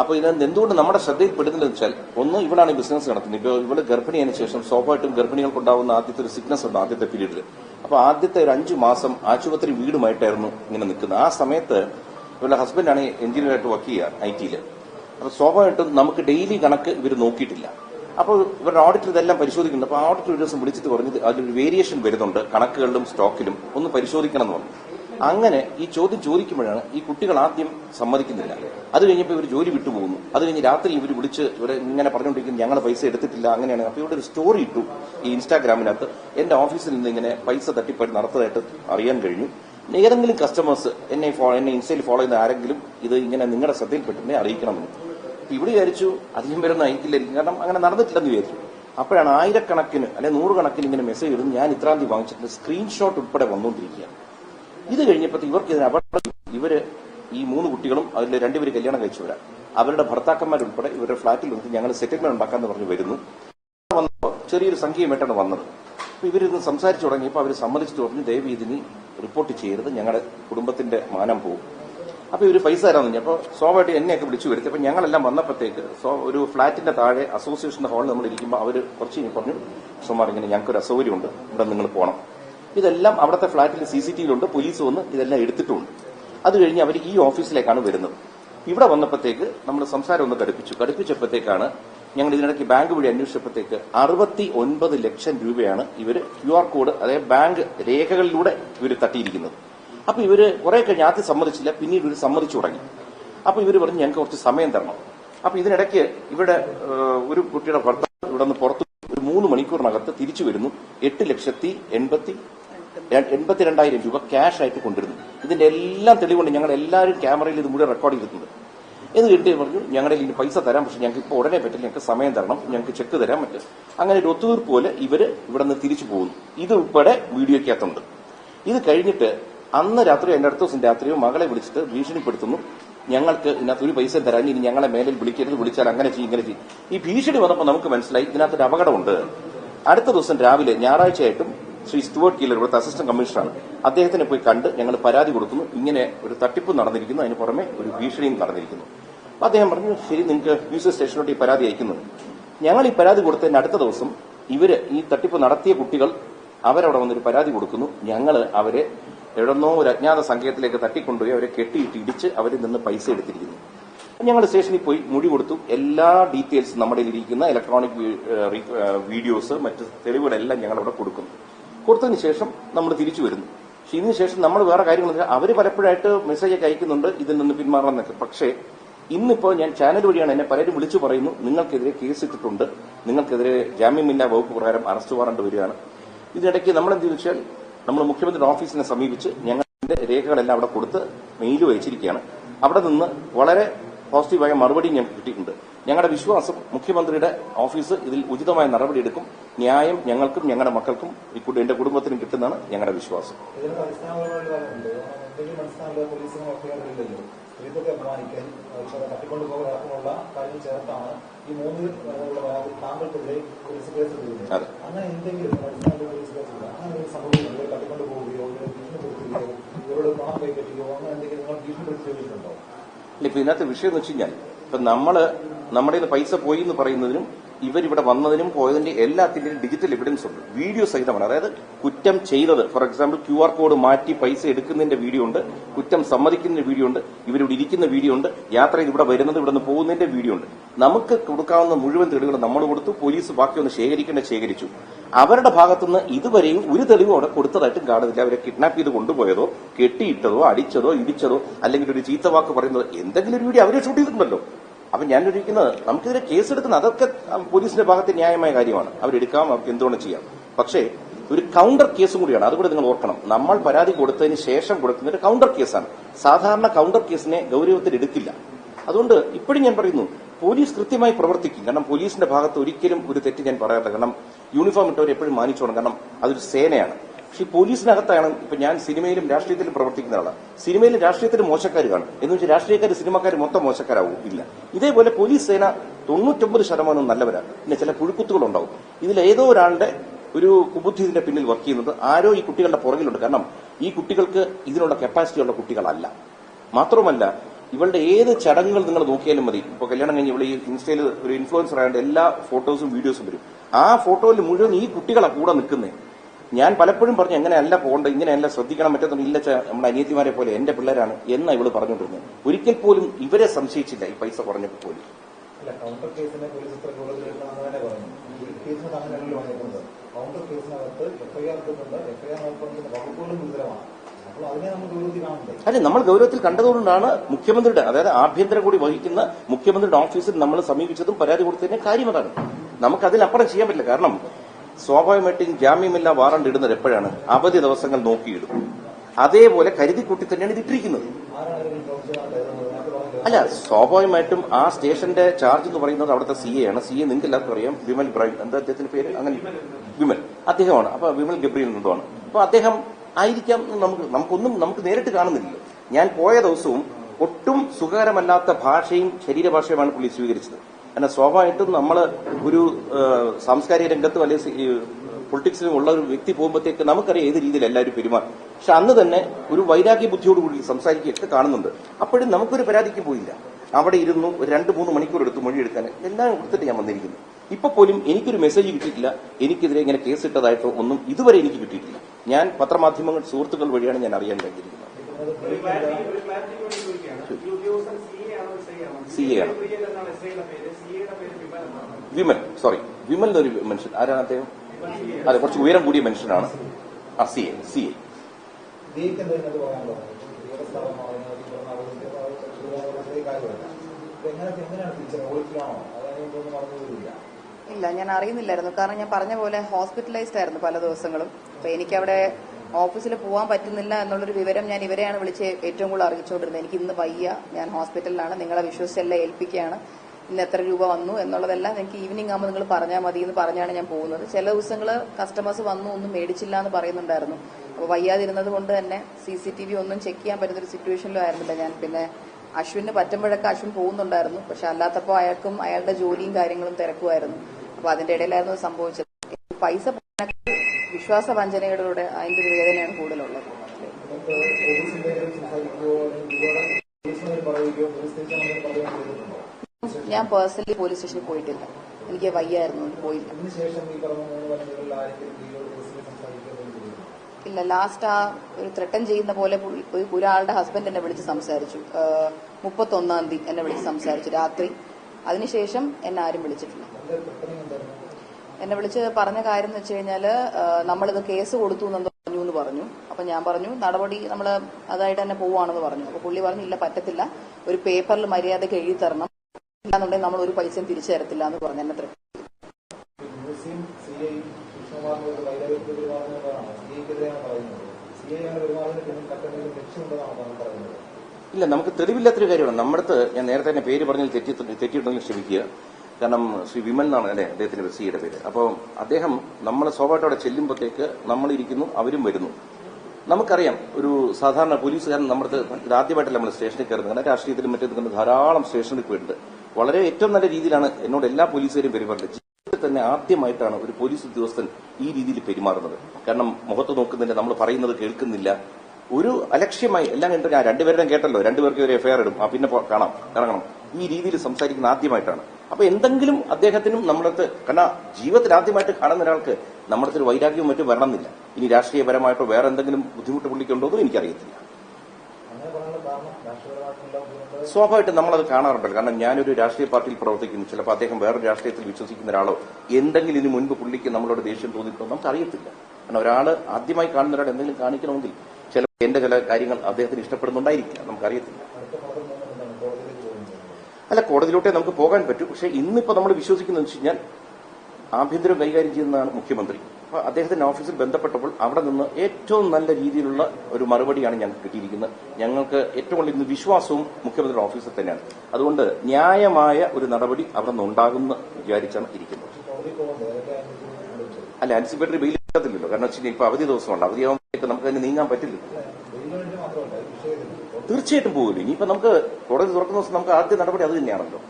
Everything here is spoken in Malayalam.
അപ്പൊ ഇത് എന്തുകൊണ്ട് നമ്മുടെ ശ്രദ്ധയിൽ പെടുന്നില്ല വെച്ചാൽ ഒന്ന് ഇവളാണ് ഈ ബിസിനസ് നടത്തുന്നത്. ഇപ്പോൾ ഇവൾ ഗർഭിണിയതിനു ശേഷം സ്വാഭാവികമായിട്ടും ഗർഭിണികൾക്കുണ്ടാവുന്ന ആദ്യത്തെ ഒരു സിക്നസ് ഉണ്ട് ആദ്യത്തെ പീരീഡിൽ അപ്പൊ ആദ്യത്തെ ഒരു അഞ്ചു മാസം ആശുപത്രി വീടുമായിട്ടായിരുന്നു ഇങ്ങനെ നിൽക്കുന്നത്. ആ സമയത്ത് ഇവരുടെ ഹസ്ബൻഡാണ് എഞ്ചിനീയറായിട്ട് വർക്ക് ചെയ്യുക ഐ ടിയിൽ അപ്പൊ സ്വാഭാവികമായിട്ടും നമുക്ക് ഡെയിലി കണക്ക് ഇവർ നോക്കിയിട്ടില്ല. അപ്പോൾ ഇവരുടെ ഓഡിറ്റർ ഇതെല്ലാം പരിശോധിക്കുന്നുണ്ട്. അപ്പോൾ ഓഡിറ്റർ ഒരു ദിവസം വിളിച്ചിട്ട് പറഞ്ഞത് അതിലൊരു വേരിയേഷൻ വരുന്നുണ്ട്. കണക്കുകളിലും സ്റ്റോക്കിലും ഒന്ന് പരിശോധിക്കണം എന്ന് പറഞ്ഞു. അങ്ങനെ ഈ ചോദ്യം ചോദിക്കുമ്പോഴാണ് ഈ കുട്ടികൾ ആദ്യം സമ്മതിക്കുന്നില്ല. അത് കഴിഞ്ഞപ്പോൾ ഇവർ ജോലി വിട്ടുപോകുന്നു. അത് കഴിഞ്ഞ് രാത്രി ഇവർ വിളിച്ച് ഇവരെ ഇങ്ങനെ പറഞ്ഞുകൊണ്ടിരിക്കുന്നു ഞങ്ങൾ പൈസ എടുത്തിട്ടില്ല. അങ്ങനെയാണ്. അപ്പോൾ ഇവിടെ ഒരു സ്റ്റോറി ഇട്ടു ഈ ഇൻസ്റ്റാഗ്രാമിനകത്ത് എന്റെ ഓഫീസിൽ നിന്ന് ഇങ്ങനെ പൈസ തട്ടിപ്പടി നടത്തതായിട്ട് അറിയാൻ കഴിഞ്ഞു. ഏതെങ്കിലും കസ്റ്റമേഴ്സ് എന്നെ ഫോളോ എന്നെ ഇൻസ്റ്റയിൽ ഫോളോ ചെയ്യുന്ന ആരെങ്കിലും ഇത് ഇങ്ങനെ നിങ്ങളുടെ ശ്രദ്ധയിൽപ്പെട്ടിട്ടുണ്ടെങ്കിൽ അറിയിക്കണമെന്ന്. അപ്പൊ ഇവിടെ വിചാരിച്ചു അധികം പേരൊന്നും അയക്കില്ലായിരിക്കും കാരണം അങ്ങനെ നടന്നിട്ടില്ലെന്ന് വിചാരിച്ചു. അപ്പോഴാണ് ആയിരക്കണക്കിന് അല്ലെ നൂറുകണക്കിന് ഇങ്ങനെ മെസ്സേജ് ഇടുന്നു. ഞാൻ ഇത്രാം തീയതി വാങ്ങിച്ചിട്ടുണ്ട്. സ്ക്രീൻഷോട്ട് ഉൾപ്പെടെ വന്നുകൊണ്ടിരിക്കുകയാണ് ഇത് കഴിഞ്ഞപ്പോൾ ഇവർക്ക് ഇതിന് അപകടം ഇവർ ഈ മൂന്ന് കുട്ടികളും അതിൽ രണ്ടുപേര് കല്യാണം കഴിച്ചവരാ. അവരുടെ ഭർത്താക്കന്മാരുൾപ്പെടെ ഇവരുടെ ഫ്ളാറ്റിൽ വന്നിട്ട് ഞങ്ങൾ സെറ്റിൽമെന്റ് ഉണ്ടാക്കാന്ന് പറഞ്ഞ് വരുന്നു. വന്നപ്പോൾ ചെറിയൊരു സംഖ്യയുമായിട്ടാണ് വന്നത്. അപ്പൊ ഇവരിന്ന് സംസാരിച്ചു തുടങ്ങിയപ്പോൾ അവർ സമ്മതിച്ചു പറഞ്ഞു ദയവ് ഇതിനി റിപ്പോർട്ട് ചെയ്യരുത് ഞങ്ങളുടെ കുടുംബത്തിന്റെ മാനം പോകും. അപ്പൊ ഇവർ പൈസ പറഞ്ഞു അപ്പോൾ സ്വാഭാവികമായിട്ട് എന്നെയൊക്കെ വിളിച്ചു വരുത്തി. അപ്പൊ ഞങ്ങളെല്ലാം വന്നപ്പോഴത്തേക്ക് സോ ഒരു ഫ്ളാറ്റിന്റെ താഴെ അസോസിയേഷന്റെ ഹാളിൽ നമ്മൾ ഇരിക്കുമ്പോൾ അവർ കുറച്ച് കഴിഞ്ഞ് പറഞ്ഞു സോമാർ ഇങ്ങനെ ഞങ്ങൾക്കൊരു അസൗകര്യമുണ്ട്. ഇവിടെ നിങ്ങൾ പോകണം ഇതെല്ലാം അവിടുത്തെ ഫ്ളാറ്റിൽ സി സി ടി വിയിലുണ്ട് പോലീസ് വന്ന് ഇതെല്ലാം എടുത്തിട്ടുണ്ട്. അത് കഴിഞ്ഞ് അവർ ഈ ഓഫീസിലേക്കാണ് വരുന്നത്. ഇവിടെ വന്നപ്പോഴത്തേക്ക് നമ്മൾ സംസാരം ഒന്ന് കടുപ്പിച്ചു കടുപ്പിച്ചപ്പോഴത്തേക്കാണ് ഞങ്ങൾ ഇതിനിടയ്ക്ക് ബാങ്ക് വഴി അന്വേഷിച്ചപ്പോഴത്തേക്ക് അറുപത്തി ഒൻപത് ലക്ഷം രൂപയാണ് ഇവർ ക്യു ആർ കോഡ് അതായത് ബാങ്ക് രേഖകളിലൂടെ ഇവർ തട്ടിയിരിക്കുന്നത്. അപ്പൊ ഇവർ കുറെ കഴിഞ്ഞ് ആദ്യം സമ്മതിച്ചില്ല പിന്നീട് ഇവർ സമ്മതിച്ചു തുടങ്ങി. അപ്പൊ ഇവർ പറഞ്ഞു ഞങ്ങൾക്ക് കുറച്ച് സമയം തരണം. അപ്പൊ ഇതിനിടയ്ക്ക് ഇവിടെ ഒരു കുട്ടിയുടെ ഭർത്താവ് ഇവിടെ നിന്ന് പുറത്ത് ഒരു മൂന്ന് മണിക്കൂറിനകത്ത് തിരിച്ചു വരുന്നു. എട്ട് ലക്ഷത്തി എൺപത്തി എൺപത്തിരണ്ടായിരം രൂപ ക്യാഷ് ആയിട്ട് കൊണ്ടിരുന്നു ഇതിന്റെ എല്ലാം തെളിവുണ്ട്. ഞങ്ങൾ എല്ലാവരും ക്യാമറയിൽ ഇത് മുഴുവൻ റെക്കോർഡ് ചെയ്തിട്ടുണ്ട്. എന്ന് കിട്ടി പറഞ്ഞു ഞങ്ങളുടെ ഇതിന് പൈസ തരാം. പക്ഷെ ഞങ്ങൾക്ക് ഇപ്പോൾ ഉടനെ പറ്റില്ല. ഞങ്ങൾക്ക് സമയം തരണം. ഞങ്ങൾക്ക് ചെക്ക് തരാൻ പറ്റും. അങ്ങനെ ഒരു ഒത്തുതീർപ്പ് പോലെ ഇവർ ഇവിടെ നിന്ന് തിരിച്ചു പോകുന്നു. ഇത് ഉൾപ്പെടെ വീഡിയോയ്ക്കകത്തുണ്ട്. ഇത് കഴിഞ്ഞിട്ട് അന്ന് രാത്രി എന്റെ അടുത്ത ദിവസം രാത്രിയോ മകളെ വിളിച്ചിട്ട് ഭീഷണിപ്പെടുത്തുന്നു. ഞങ്ങൾക്ക് ഇതിനകത്ത് ഒരു പൈസ തരാൻ ഇനി ഞങ്ങളെ മേലിൽ വിളിക്കരുത്. വിളിച്ചാൽ അങ്ങനെ ചെയ്യും ഇങ്ങനെ ചെയ്യും. ഈ ഭീഷണി വന്നപ്പോൾ നമുക്ക് മനസ്സിലായി ഇതിനകത്തൊരു അപകടമുണ്ട്. അടുത്ത ദിവസം രാവിലെ ഞായറാഴ്ചയായിട്ടും ശ്രീ സ്റ്റുവർട്ട് കീലർ ഇവിടുത്തെ അസിസ്റ്റന്റ് കമ്മീഷണറാണ് അദ്ദേഹത്തിനെ പോയി കണ്ട് ഞങ്ങൾ പരാതി കൊടുക്കുന്നു. ഇങ്ങനെ ഒരു തട്ടിപ്പ് നടന്നിരിക്കുന്നു. അതിന് പുറമെ ഒരു ഭീഷണിയും നടന്നിരിക്കുന്നു. അപ്പൊ അദ്ദേഹം പറഞ്ഞു ശരി നിങ്ങൾക്ക് മ്യൂസിയം സ്റ്റേഷനിലോട്ട് ഈ പരാതി അയക്കുന്നു. ഞങ്ങൾ ഈ പരാതി കൊടുത്തതിന് അടുത്ത ദിവസം ഇവർ ഈ തട്ടിപ്പ് നടത്തിയ കുട്ടികൾ അവരവിടെ വന്നൊരു പരാതി കൊടുക്കുന്നു. ഞങ്ങൾ അവരെ എവിടെന്നോ ഒരു അജ്ഞാത സംഘത്തിലേക്ക് തട്ടിക്കൊണ്ടുപോയി അവരെ കെട്ടിയിട്ട് ഇടിച്ച് അവരിൽ നിന്ന് പൈസ എടുത്തിരിക്കുന്നു. ഞങ്ങൾ സ്റ്റേഷനിൽ പോയി മുടി കൊടുത്തു. എല്ലാ ഡീറ്റെയിൽസും നമ്മുടെ ഇരിക്കുന്ന ഇലക്ട്രോണിക് വീഡിയോസ് മറ്റ് തെളിവുകളെല്ലാം ഞങ്ങൾ അവിടെ കൊടുക്കുന്നു. കൊടുത്തതിന് ശേഷം നമ്മൾ തിരിച്ചു വരുന്നു. പക്ഷെ ഇതിന് ശേഷം നമ്മൾ വേറെ കാര്യങ്ങൾ അവർ പലപ്പോഴായിട്ട് മെസ്സേജ് ഒക്കെ അയക്കുന്നുണ്ട് ഇതിൽ നിന്ന് പിന്മാറണം എന്നൊക്കെ പക്ഷേ ഇന്നിപ്പോ ഞാൻ ചാനൽ വഴിയാണ് എന്നെ പലരും വിളിച്ചു പറയുന്നു നിങ്ങൾക്കെതിരെ കേസ് ഇട്ടിട്ടുണ്ട് നിങ്ങൾക്കെതിരെ ജാമ്യമില്ലാ വകുപ്പ് പ്രകാരം അറസ്റ്റ് വാറണ്ട് വരികയാണ്. ഇതിനിടയ്ക്ക് നമ്മൾ എന്ത് വെച്ചാൽ നമ്മൾ മുഖ്യമന്ത്രിയുടെ ഓഫീസിനെ സമീപിച്ച് ഞങ്ങളുടെ രേഖകളെല്ലാം അവിടെ കൊടുത്ത് മെയിലും അയച്ചിരിക്കുകയാണ് അവിടെ നിന്ന് വളരെ പോസിറ്റീവായ മറുപടി ഞങ്ങൾക്ക് കിട്ടിയിട്ടുണ്ട്. ഞങ്ങളുടെ വിശ്വാസം മുഖ്യമന്ത്രിയുടെ ഓഫീസ് ഇതിൽ ഉചിതമായ നടപടിയെടുക്കും. ന്യായം ഞങ്ങൾക്കും ഞങ്ങളുടെ മക്കൾക്കും എന്റെ കുടുംബത്തിനും കിട്ടുന്നതാണ് ഞങ്ങളുടെ വിശ്വാസം. സ്ത്രീത്വത്തെ അപമാനിക്കാൻ അതുപോലെ തട്ടിക്കൊണ്ടു പോകൽ അടക്കമുള്ള കാര്യങ്ങൾ ചേർത്താണ് ഈ മൂന്ന് ഉള്ള പരാതി താങ്കൾക്കെതിരെ പോലീസ് കേസ് അതെ. അങ്ങനെ എന്തെങ്കിലും അടിസ്ഥാനത്തിൽ പോലീസ് കേസ് എടുക്കുക അങ്ങനെ ഒരു സംഭവം ഇവരെ തട്ടിക്കൊണ്ടു പോവുകയോ ഇവരെ ഭീഷണിപ്പെടുത്തുകയോ ഇവരോട് പണം കൈപ്പറ്റുകയോ അങ്ങനെ എന്തെങ്കിലും നിങ്ങൾ ഭീഷണിപ്പെടുത്തിയിട്ടുണ്ടോ? ഇല്ല, ഇപ്പൊ ഇതിനകത്ത് വിഷയം എന്ന് വെച്ച് കഴിഞ്ഞാൽ ഇപ്പൊ നമ്മൾ നമ്മുടെ പൈസ പോയി എന്ന് പറയുന്നതിനും ഇവരിവിടെ വന്നതിനും പോയതിന്റെ എല്ലാത്തിന്റെയും ഡിജിറ്റൽ എവിഡൻസ് ഉണ്ട്. വീഡിയോ സഹിതമാണ്. അതായത് കുറ്റം ചെയ്തത്. For example Q R code മാറ്റി പൈസ എടുക്കുന്നതിന്റെ വീഡിയോ ഉണ്ട്. കുറ്റം സമ്മതിക്കുന്ന വീഡിയോ ഉണ്ട്. ഇവരിവിടെ ഇരിക്കുന്ന വീഡിയോ ഉണ്ട്. യാത്ര ഇവിടെ വരുന്നത് ഇവിടെ നിന്ന് പോകുന്നതിന്റെ വീഡിയോ ഉണ്ട്. നമുക്ക് കൊടുക്കാവുന്ന മുഴുവൻ തെളിവുകൾ നമ്മൾ കൊടുത്തു. പോലീസ് ബാക്കി ഒന്ന് ശേഖരിക്കേണ്ട ശേഖരിച്ചു. അവരുടെ ഭാഗത്തുനിന്ന് ഇതുവരെയും ഒരു തെളിവും അവിടെ കൊടുത്തതായിട്ടും കാണുന്നില്ല. അവരെ കിഡ്നാപ്പ് ചെയ്ത് കൊണ്ടുപോയതോ കെട്ടിയിട്ടതോ അടിച്ചതോ ഇടിച്ചതോ അല്ലെങ്കിൽ ഒരു ചീത്ത വാക്ക് പറയുന്നതോ എന്തെങ്കിലും ഒരു വീഡിയോ അവരെ ഷൂട്ട് ചെയ്തിട്ടുണ്ടല്ലോ. അപ്പൊ ഞാൻ ഇരിക്കുന്നത് നമുക്കിതിരെ കേസെടുക്കുന്ന അതൊക്കെ പോലീസിന്റെ ഭാഗത്ത് ന്യായമായ കാര്യമാണ്. അവരെടുക്കാം അവർക്ക് എന്തുകൊണ്ട് ചെയ്യാം. പക്ഷേ ഒരു കൗണ്ടർ കേസും കൂടിയാണ്. അതുകൂടെ നിങ്ങൾ ഓർക്കണം. നമ്മൾ പരാതി കൊടുത്തതിന് ശേഷം കൊടുക്കുന്ന ഒരു കൗണ്ടർ കേസാണ് സാധാരണ കൗണ്ടർ കേസിനെ ഗൗരവത്തിൽ എടുക്കില്ല. അതുകൊണ്ട് ഇപ്പോഴും ഞാൻ പറയുന്നു പോലീസ് കൃത്യമായി പ്രവർത്തിക്കും. കാരണം പോലീസിന്റെ ഭാഗത്ത് ഒരിക്കലും ഒരു തെറ്റ് ഞാൻ പറയാറില്ല കാരണം യൂണിഫോം ഇട്ടവർ എപ്പോഴും മാനിച്ചോണം കാരണം അതൊരു സേനയാണ്. പക്ഷെ പോലീസിനകത്താണ് ഇപ്പൊ ഞാൻ സിനിമയിലും രാഷ്ട്രീയത്തിലും പ്രവർത്തിക്കുന്ന ആളാണ് സിനിമയിലും രാഷ്ട്രീയത്തിലും മോശക്കാർ കാണും. എന്ന് വെച്ചാൽ രാഷ്ട്രീയക്കാർ സിനിമക്കാർ മൊത്തം മോശക്കാരാവും. ഇല്ല. ഇതേപോലെ പോലീസ് സേന തൊണ്ണൂറ്റൊമ്പത് ശതമാനം നല്ലവരാണ് പിന്നെ ചില പുഴുക്കുത്തുകളുണ്ടാവും. ഇതിൽ ഏതോ ഒരാളുടെ ഒരു കുബുദ്ധി ഇതിന്റെ പിന്നിൽ വർക്ക് ചെയ്യുന്നത് ആരോ ഈ കുട്ടികളുടെ പുറകിലുണ്ട്. കാരണം ഈ കുട്ടികൾക്ക് ഇതിനുള്ള കപ്പാസിറ്റി ഉള്ള കുട്ടികളല്ല. മാത്രമല്ല ഇവളുടെ ഏത് ചടങ്ങുകൾ നിങ്ങൾ നോക്കിയാലും മതി. ഇപ്പൊ കല്യാണം കഴിഞ്ഞ് ഇവിടെ ഈ ഇൻസ്റ്റയിൽ ഒരു ഇൻഫ്ലുവൻസർ ആയതുകൊണ്ട് എല്ലാ ഫോട്ടോസും വീഡിയോസും വരും. ആ ഫോട്ടോയിൽ മുഴുവൻ ഈ കുട്ടികളാണ് കൂടെ നിൽക്കുന്നത് ഞാൻ പലപ്പോഴും പറഞ്ഞു എങ്ങനെയല്ല പോകേണ്ടത്? ഇങ്ങനെയല്ല ശ്രദ്ധിക്കണം മറ്റൊന്നും ഇല്ല നമ്മുടെ അനിയത്തിമാരെ പോലെ എന്റെ പിള്ളേരാണ് എന്നാ ഇവൾ പറഞ്ഞുകൊണ്ടിരുന്നത്. ഒരിക്കൽ പോലും ഇവരെ സംശയിച്ചില്ല ഈ പൈസ കുറഞ്ഞപ്പോൾ പോലും. അല്ല നമ്മൾ ഗൗരവത്തിൽ കണ്ടതുകൊണ്ടാണ് മുഖ്യമന്ത്രിയുടെ അതായത് ആഭ്യന്തര കൂടി വഹിക്കുന്ന മുഖ്യമന്ത്രിയുടെ ഓഫീസിൽ നമ്മൾ സമീപിച്ചതും പരാതി കൊടുത്തതിന്റെ കാര്യം അതാണ്. നമുക്ക് അതിലപ്പുറം ചെയ്യാൻ പറ്റില്ല. കാരണം സ്വാഭാവികമായിട്ടും ജാമ്യമില്ല വാറണ്ട് ഇടുന്നത് എപ്പോഴാണ്? അവധി ദിവസങ്ങൾ നോക്കിയിടും. അതേപോലെ കരുതിക്കൂട്ടി തന്നെയാണ് ഇത് ഇട്ടിരിക്കുന്നത്. ആരാണ് ഇതിൽ പ്രൊഫഷണൽ നേരത്തെ പറഞ്ഞത് അല്ല സ്വാഭാവികമായിട്ടും ആ സ്റ്റേഷന്റെ ചാർജ് എന്ന് പറയുന്നത് അവിടുത്തെ സി എ ആണ്. സി എ നിങ്ങൾക്ക് എല്ലാവർക്കും അറിയാം. വിമൽ ബ്രൈൻ എന്താ അദ്ദേഹത്തിന്റെ പേര്? അങ്ങനെ വിമൽ. അദ്ദേഹമാണ്. അപ്പൊ വിമൽ ഗബ്രിയിൽ നിന്നുമാണ് അപ്പൊ അദ്ദേഹം ആയിരിക്കാം നമുക്ക് നമുക്കൊന്നും നമുക്ക് നേരിട്ട് കാണുന്നില്ല. ഞാൻ പോയ ദിവസവും ഒട്ടും സുഖകരമല്ലാത്ത ഭാഷയും ശരീരഭാഷയുമാണ് പുള്ളി സ്വീകരിച്ചത്. എന്നാൽ സ്വാഭാവികമായിട്ടും നമ്മൾ ഒരു സാംസ്കാരിക രംഗത്തും അല്ലെങ്കിൽ പൊളിറ്റിക്സിലും ഉള്ള ഒരു വ്യക്തി പോകുമ്പോഴത്തേക്ക് നമുക്കറിയാം ഏത് രീതിയിൽ എല്ലാവരും പെരുമാറും. പക്ഷെ അന്ന് തന്നെ ഒരു വൈരാഗ്യ ബുദ്ധിയോടുകൂടി സംസാരിക്കുകയൊക്കെ കാണുന്നുണ്ട്. അപ്പോഴും നമുക്കൊരു പരാതിക്ക് പോയില്ല. അവിടെ ഇരുന്നു രണ്ട് മൂന്ന് മണിക്കൂർ എടുത്ത് മൊഴിയെടുക്കാൻ. എല്ലാം കൊടുത്തിട്ട് ഞാൻ വന്നിരിക്കുന്നു. ഇപ്പൊ പോലും എനിക്കൊരു മെസ്സേജ് കിട്ടിയിട്ടില്ല. എനിക്കെതിരെ ഇങ്ങനെ കേസ് ഇട്ടതായിട്ടോ ഒന്നും ഇതുവരെ എനിക്ക് കിട്ടിയിട്ടില്ല. ഞാൻ പത്രമാധ്യമങ്ങൾ സുഹൃത്തുക്കൾ വഴിയാണ് ഞാൻ അറിയാൻ കഴിഞ്ഞിരിക്കുന്നത്. സി എ ആണോ വിമൽ സോറി വിമൽ എന്നൊരു മനുഷ്യൻ ആരാണ് അദ്ദേഹം? അതെ കുറച്ച് ഉയരം കൂടിയ മനുഷ്യനാണ്. ആ സി എ സി എ. ഇല്ല ഞാൻ അറിയുന്നില്ലായിരുന്നു. കാരണം ഞാൻ പറഞ്ഞ പോലെ ഹോസ്പിറ്റലൈസ്ഡ് ആയിരുന്നു പല ദിവസങ്ങളും. അപ്പൊ എനിക്കവിടെ ഓഫീസിൽ പോകാൻ പറ്റുന്നില്ല എന്നുള്ളൊരു വിവരം ഞാൻ ഇവരെയാണ് വിളിച്ച് ഏറ്റവും കൂടുതൽ അറിയിച്ചുകൊണ്ടിരുന്നത്. എനിക്ക് ഇന്ന് വയ്യ. ഞാൻ ഹോസ്പിറ്റലിലാണ്. നിങ്ങളെ വിശ്വസിച്ചെല്ലാം ഏൽപ്പിക്കുകയാണ്. ഇന്ന് എത്ര രൂപ വന്നു എന്നുള്ളതെല്ലാം എനിക്ക് ഈവനിങ് ആകുമ്പോൾ നിങ്ങൾ പറഞ്ഞാൽ മതി എന്ന് പറഞ്ഞാണ് ഞാൻ പോകുന്നത്. ചില ദിവസങ്ങൾ കസ്റ്റമേഴ്സ് വന്നു ഒന്നും മേടിച്ചില്ല എന്ന് പറയുന്നുണ്ടായിരുന്നു. അപ്പോൾ വയ്യാതിരുന്നത് കൊണ്ട് തന്നെ സി സി ടി വി ഒന്നും ചെക്ക് ചെയ്യാൻ പറ്റുന്നൊരു സിറ്റുവേഷനിലും ആയിരുന്നില്ല ഞാൻ. പിന്നെ അശ്വിന് പറ്റുമ്പോഴൊക്കെ അശ്വിൻ പോകുന്നുണ്ടായിരുന്നു. പക്ഷെ അല്ലാത്തപ്പോൾ അയാൾക്കും അയാളുടെ ജോലിയും കാര്യങ്ങളും തിരക്കുമായിരുന്നു. അപ്പോൾ അതിന്റെ ഇടയിലായിരുന്നു സംഭവിച്ചത്. പൈസ പോണക്ക് വിശ്വാസ വഞ്ചനയുടെ അതിന്റെ ഒരു വേദനയാണ് കൂടുതലുള്ളത്. ഞാൻ പേഴ്സണലി പോലീസ് സ്റ്റേഷനിൽ പോയിട്ടില്ല. എനിക്ക് വയ്യായിരുന്നു പോയില്ല. ഇല്ല ലാസ്റ്റ് ആ ഒരു ത്രട്ടൻ ചെയ്യുന്ന പോലെ ഒരാളുടെ ഹസ്ബൻഡ് എന്നെ വിളിച്ച് സംസാരിച്ചു. മുപ്പത്തൊന്നാം തീയതി എന്നെ വിളിച്ച് സംസാരിച്ചു രാത്രി. അതിനുശേഷം എന്നെ ആരും വിളിച്ചിട്ടില്ല. എന്നെ വിളിച്ച് പറഞ്ഞ കാര്യം എന്ന് വെച്ച് കഴിഞ്ഞാൽ നമ്മളിത് കേസ് കൊടുത്തു എന്ന് പറഞ്ഞു എന്ന് പറഞ്ഞു. അപ്പൊ ഞാൻ പറഞ്ഞു നടപടി നമ്മൾ അതായിട്ട് തന്നെ പോവാണെന്ന് പറഞ്ഞു. അപ്പൊ പുള്ളി പറഞ്ഞു ഇല്ല പറ്റത്തില്ല. ഒരു പേപ്പറിൽ മര്യാദയ്ക്ക് എഴുതി തരണം. ഇല്ലാന്നുണ്ടെങ്കിൽ നമ്മൾ ഒരു പൈസയും തിരിച്ചു തരത്തില്ല എന്ന് പറഞ്ഞു. എന്നെ ഇല്ല നമുക്ക് തെളിവില്ലാത്തൊരു കാര്യമാണ്. നമ്മുടെ ഞാൻ നേരത്തെ തന്നെ പേര് പറഞ്ഞാൽ തെറ്റി തെറ്റിയിട്ടുണ്ടെങ്കിൽ ക്ഷമിക്കുക. കാരണം ശ്രീ വിമൽ എന്നാണ് അല്ലെ അദ്ദേഹത്തിന്റെ സിയുടെ പേര്. അപ്പോൾ അദ്ദേഹം നമ്മൾ സ്വാഭാവികമായിട്ട് അവിടെ ചെല്ലുമ്പോഴത്തേക്ക് നമ്മളിരിക്കുന്നു അവരും വരുന്നു. നമുക്കറിയാം ഒരു സാധാരണ പോലീസുകാരൻ നമ്മുടെ ഇത് ആദ്യമായിട്ടല്ല നമ്മൾ സ്റ്റേഷനിൽ കയറുന്നത്. കാരണം രാഷ്ട്രീയത്തിലും മറ്റേ നിൽക്കുന്ന ധാരാളം സ്റ്റേഷനിൽ പോയിട്ടുണ്ട്. വളരെ ഏറ്റവും നല്ല രീതിയിലാണ് എന്നോട് എല്ലാ പോലീസുകാരും പെരുമാറുന്നത്. ജീവിതത്തിൽ തന്നെ ആദ്യമായിട്ടാണ് ഒരു പോലീസ് ഉദ്യോഗസ്ഥൻ ഈ രീതിയിൽ പെരുമാറുന്നത്. കാരണം മുഖത്ത് നോക്കുന്നില്ല നമ്മൾ പറയുന്നത് കേൾക്കുന്നില്ല. ഒരു അലക്ഷ്യമായി എല്ലാം കണ്ടിട്ട് ഞാൻ രണ്ടുപേരുടെയും കേട്ടല്ലോ. രണ്ടുപേർക്ക് ഒരു എഫ്ഐആർ ഇടും. ആ പിന്നെ കാണാം ഇറങ്ങണം. ഈ രീതിയിൽ സംസാരിക്കുന്ന ആദ്യമായിട്ടാണ്. അപ്പൊ എന്തെങ്കിലും അദ്ദേഹത്തിനും നമ്മളടുത്ത് കാരണം ജീവിതത്തിൽ ആദ്യമായിട്ട് കാണുന്ന ഒരാൾക്ക് നമ്മുടെ ഒരു വൈരാഗ്യവും മറ്റും വരണമെന്നില്ല. ഇനി രാഷ്ട്രീയപരമായിട്ടോ വേറെ എന്തെങ്കിലും ബുദ്ധിമുട്ട് പുള്ളിക്കുണ്ടോ എന്ന് എനിക്കറിയത്തില്ല. സ്വാഭാവികമായിട്ടും നമ്മളത് കാണാറുണ്ടല്ലോ. കാരണം ഞാനൊരു രാഷ്ട്രീയ പാർട്ടിയിൽ പ്രവർത്തിക്കുന്നു. ചിലപ്പോൾ അദ്ദേഹം വേറൊരു രാഷ്ട്രീയത്തിൽ വിശ്വസിക്കുന്ന ഒരാളോ എന്തെങ്കിലും ഇതിനു മുൻപ് പുള്ളിക്ക് നമ്മളോട് ദേഷ്യം തോന്നിയിട്ടുണ്ടോ നമുക്ക് അറിയത്തില്ല കാരണം ഒരാൾ ആദ്യമായി കാണുന്ന ഒരാൾ എന്തെങ്കിലും കാണിക്കണമെങ്കിൽ ചില എന്റെ ചില കാര്യങ്ങൾ അദ്ദേഹത്തിന് ഇഷ്ടപ്പെടുന്നുണ്ടായിരിക്കില്ല. നമുക്കറിയത്തില്ല അടുത്ത പദം എന്താണ് കോടതിയിലേക്ക് പോകുന്നത് അല്ല കോടതിയിലോട്ടേ നമുക്ക് പോകാൻ പറ്റൂ. പക്ഷേ ഇന്നിപ്പോ നമ്മൾ വിശ്വസിക്കുന്നത് വെച്ച് കഴിഞ്ഞാൽ ആഭ്യന്തരം കൈകാര്യം ചെയ്യുന്നതാണ് മുഖ്യമന്ത്രി. അപ്പൊ അദ്ദേഹത്തിന്റെ ഓഫീസിൽ ബന്ധപ്പെട്ടപ്പോൾ അവിടെ നിന്ന് ഏറ്റവും നല്ല രീതിയിലുള്ള ഒരു മറുപടിയാണ് ഞങ്ങൾക്ക് കിട്ടിയിരിക്കുന്നത്. ഞങ്ങൾക്ക് ഏറ്റവും കൂടുതൽ ഇന്ന് വിശ്വാസവും മുഖ്യമന്ത്രിയുടെ ഓഫീസിൽ തന്നെയാണ്. അതുകൊണ്ട് ന്യായമായ ഒരു നടപടി അവിടെ നിന്ന് ഉണ്ടാകുമെന്ന് വിചാരിച്ചാണ് ഇരിക്കുന്നത്. അല്ല ആൻസിപ്പേറ്ററി ബെയിൽ കിട്ടത്തില്ലല്ലോ കാരണം വെച്ചാൽ ഇപ്പൊ അവധി ദിവസമുണ്ട് അവധിയാകുമ്പോഴേക്ക് നമുക്ക് അതിന് നീങ്ങാൻ പറ്റില്ല തീർച്ചയായിട്ടും പോകില്ല. ഇനിയിപ്പോ നമുക്ക് കോടതി തുറക്കുന്ന ദിവസം നമുക്ക് ആദ്യ നടപടി അത് തന്നെയാണല്ലോ.